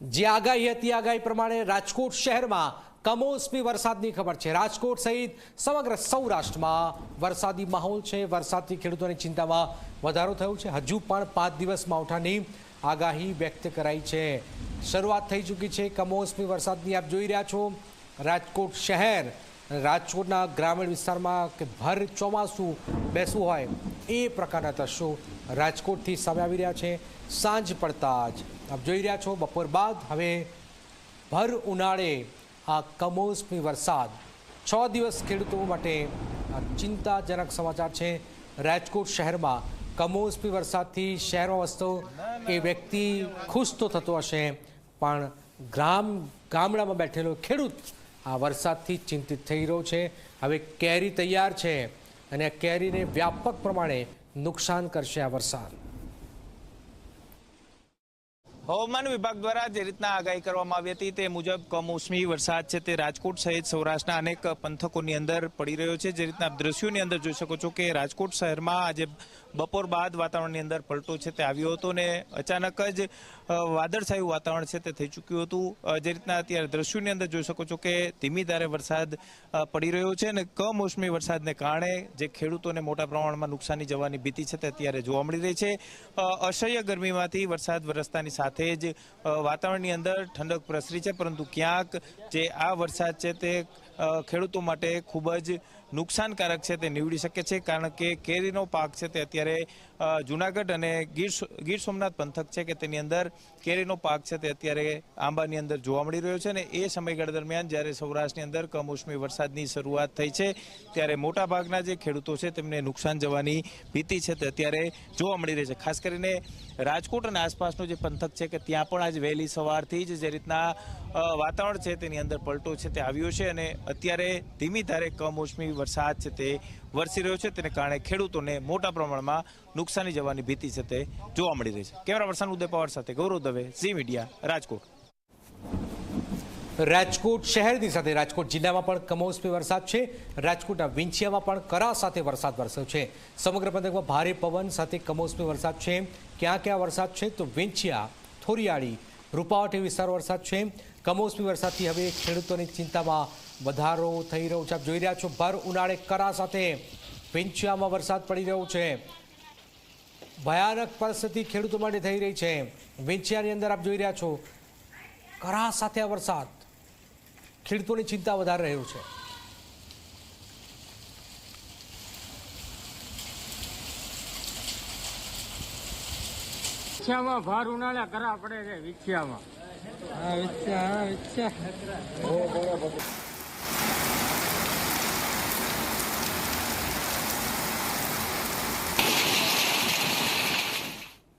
જે આગાહી હતી આગાહી પ્રમાણે રાજકોટ શહેરમાં કમોસમી વરસાદની ખબર છે. રાજકોટ સહિત સમગ્ર સૌરાષ્ટ્રમાં વરસાદી માહોલ છે. વરસાદથી ખેડૂતોની ચિંતામાં વધારો થયો છે. હજુ પણ પાંચ દિવસ માવઠાની આગાહી વ્યક્ત કરાઈ છે. શરૂઆત થઈ ચૂકી છે કમોસમી વરસાદની. આપ જોઈ રહ્યા છો રાજકોટ શહેર. રાજકોટના ગ્રામીણ વિસ્તારમાં કે ભર ચોમાસું બેસવું હોય એ પ્રકારના દ્રશ્યો રાજકોટથી સામે આવી રહ્યા છે. સાંજ પડતા જ આપ જોઈ રહ્યા છો, બપોર બાદ હવે ભર ઉનાળે આ કમોસમી વરસાદ. છ દિવસ ખેડૂતો માટે ચિંતાજનક સમાચાર છે. રાજકોટ શહેરમાં કમોસમી વરસાદથી શહેરમાં વસતો એ વ્યક્તિ ખુશ તો થતો હશે, પણ ગ્રામ, ગામડામાં બેઠેલો ખેડૂત આ વરસાદથી ચિંતિત થઈ રહ્યો છે. હવે કેરી તૈયાર છે અને કેરીને વ્યાપક પ્રમાણે નુકસાન કરશે આ વરસાદ. હવામાન વિભાગ દ્વારા જે રીતના આગાહી કરવામાં આવી હતી તે મુજબ કમોસમી વરસાદ છે તે રાજકોટ સહિત સૌરાષ્ટ્રના અનેક પંથકોની અંદર પડી રહ્યો છે. જે રીતના દ્રશ્યોની અંદર જોઈ શકો છો કે રાજકોટ શહેરમાં આજે બપોર બાદ વાતાવરણની અંદર પલટો છે તે આવ્યો હતો ને અચાનક જ વાદળછાયું વાતાવરણ છે તે થઈ ચૂક્યું હતું. જે રીતના અત્યારે દ્રશ્યોની અંદર જોઈ શકો છો કે ધીમી ધારે વરસાદ પડી રહ્યો છે અને કમોસમી વરસાદને કારણે જે ખેડૂતોને મોટા પ્રમાણમાં નુકસાની જવાની ભીતિ છે તે અત્યારે જોવા મળી રહી છે. અસહ્ય ગરમીમાંથી વરસાદ વરસતાની સાથે જ વાતાવરણની અંદર ઠંડક પ્રસરી છે પરંતુ ક્યાંક જે આ વરસાદ છે તે ખેડૂતો માટે ખૂબ જ નુકસાનકારક છે તે નીવડી શકે છે, કારણ કે કેરીનો પાક છે તે અત્યારે જુનાગઢ અને ગીર ગીર સોમનાથ પંથક છે કે તેની અંદર કેરીનો પાક છે તે અત્યારે આંબાની અંદર જોવા મળી રહ્યો છે અને એ સમયગાળા દરમિયાન જ્યારે સૌરાષ્ટ્રની અંદર કમોસમી વરસાદની શરૂઆત થઈ છે, ત્યારે મોટાભાગના જે ખેડૂતો છે તેમને નુકસાન જવાની ભીતિ છે તે અત્યારે જોવા મળી રહી છે. ખાસ કરીને રાજકોટ અને આસપાસનું જે પંથક છે કે ત્યાં પણ આજ વહેલી સવારથી જ જે રીતના વાતાવરણ છે તેની અંદર પલટો છે તે આવ્યો છે અને અત્યારે ધીમી ધારે કમોસમી વરસાદ છે તે વરસી રહ્યો છે. તેને કારણે ખેડૂતોને મોટા પ્રમાણમાં નુકસાની જવાની ભીતિ છે તે જોવા મળી રહી છે. કેમેરા પર્સન ઉદય પવાર સાથે ગૌરવ દવે, ઝી મીડિયા, રાજકોટ. રાજકોટ શહેરની સાથે રાજકોટ જિલ્લામાં પણ કમોસમી વરસાદ છે. રાજકોટના વિંછિયામાં પણ કરા સાથે વરસાદ વરસ્યો છે. સમગ્ર પંથકમાં ભારે પવન સાથે કમોસમી વરસાદ છે. ક્યાં ક્યાં વરસાદ છે તો વિંછિયા, થોરિયાળી, રૂપાવટી વિસ્તાર વરસાદ છે. કમોસમી વરસાદથી હવે ખેડૂતોની ચિંતામાં વધારો થઈ રહ્યો છે. આપ જોઈ રહ્યા છો ભર ઉનાળે કરા સાથે વિંછિયામાં વરસાદ પડી રહ્યો છે. ભયાનક પરિસ્થિતિ ખેડૂતો માટે થઈ રહી છે. વિંછિયાની અંદર આપ જોઈ રહ્યા છો કરા સાથે આ વરસાદ. ખેડૂતોની ચિંતા વધારે રહ્યો છે. વિછ્યામાં ભાર ઉનાળા કરા પડે છે વિછ્યામાં. હા વિછ્યા હા વિછ્યા.